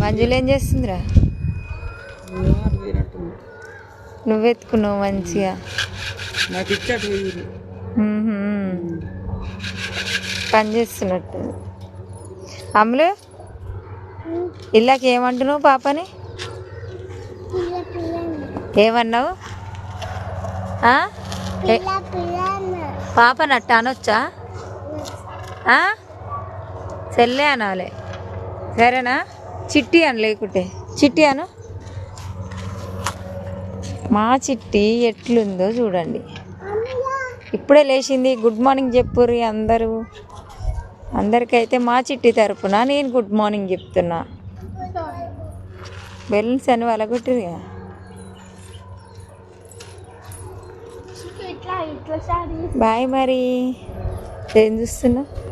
మంజులు ఏం చేస్తుందిరా? నువ్వెత్తుకున్నావు మంచిగా. నాకు పని చేస్తున్నట్టు. అమ్ములు ఇల్లాకి ఏమంటున్నావు పాపని? ఏమన్నావు? పాప నట్ట అనొచ్చా? చెల్లె అనాలి. సరేనా? చిట్టి అని లేకుంటే. చిట్టి అను? మా చిట్టి ఎట్లుందో చూడండి. ఇప్పుడే లేచింది. గుడ్ మార్నింగ్ చెప్పుర్రి అందరూ. అందరికైతే మా చిట్టి తరపున నేను గుడ్ మార్నింగ్ చెప్తున్నా. బెలూన్స్ అని వలగొట్టిరు కదా. బాయ్ మరి. ఏం చూస్తున్నావు?